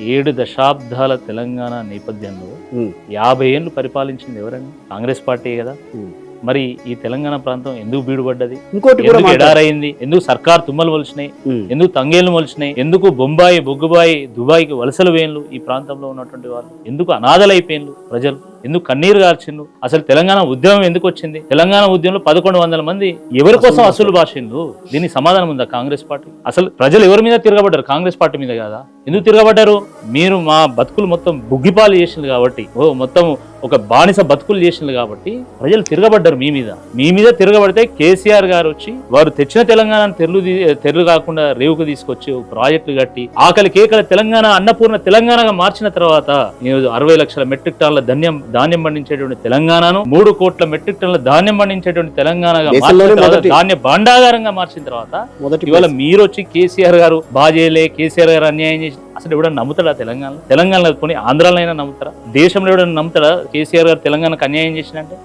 ఏడు దశాబ్దాల తెలంగాణ నేపథ్యంలో యాభై ఏళ్ళు పరిపాలించింది ఎవరండి? కాంగ్రెస్ పార్టీ కదా. మరి ఈ తెలంగాణ ప్రాంతం ఎందుకు బీడుపడ్డది? ఇంకోటి. ఎడారైంది? ఎందుకు సర్కార్ తుమ్మలు ఉమ్, ఎందుకు తంగేళ్ళు మొలిచినాయి? ఎందుకు బొంబాయి బొగ్గుబాయి దుబాయ్కి వలసలు వేన్లు ఈ ప్రాంతంలో ఉన్నటువంటి వాళ్ళు ఎందుకు అనాథలైపోయిన్లు ప్రజలు? ఎందుకు కన్నీరు కార్చిండ్రు అసలు తెలంగాణ ఉద్యమం ఎందుకు వచ్చింది? తెలంగాణ ఉద్యమంలో పదకొండు వందల మంది ఎవరి కోసం అసలు భాషిండ్రు దీనికి సమాధానం ఉందా కాంగ్రెస్ పార్టీ? అసలు ప్రజలు ఎవరి మీద తిరగబడ్డారు? కాంగ్రెస్ పార్టీ మీద కదా? ఎందుకు తిరగబడ్డారు మీరు మా బతుకులు మొత్తం బుగ్గిపాలు చేసింది కాబట్టి ఓ మొత్తం ఒక బానిస బతుకులు చేసింది కాబట్టి ప్రజలు తిరగబడ్డారు మీ మీద మీ మీద తిరగబడితే కేసీఆర్ గారు వచ్చి వారు తెచ్చిన తెలంగాణను తెరలు తెరలు కాకుండా రేవుకు తీసుకొచ్చి ఒక ప్రాజెక్టులు కట్టి ఆకలి కేకల తెలంగాణ అన్నపూర్ణ తెలంగాణగా మార్చిన తర్వాత ఈరోజు అరవై లక్షల మెట్రిక్ టన్నుల ధాన్యం ధాన్యం పండించేటువంటి తెలంగాణను మూడు కోట్ల మెట్రిక్ టన్నుల ధాన్యం పండించేటువంటి తెలంగాణగా మార్చిన తర్వాత. ధాన్య భాండాగారంగా మార్చిన తర్వాత ఇవాళ మీరు వచ్చి కేసీఆర్ గారు బాజేలే కేసీఆర్ గారు అన్యాయం చేసి అసలు ఎవడన్నా నమ్ముతాడా తెలంగాణ తెలంగాణలో పోనీ ఆంధ్రాలో అయినా నమ్ముతారా? దేశంలో ఎవడన్నా నమ్ముతాడా? కేసీఆర్ గారు తెలంగాణకు అన్యాయం చేసినంటే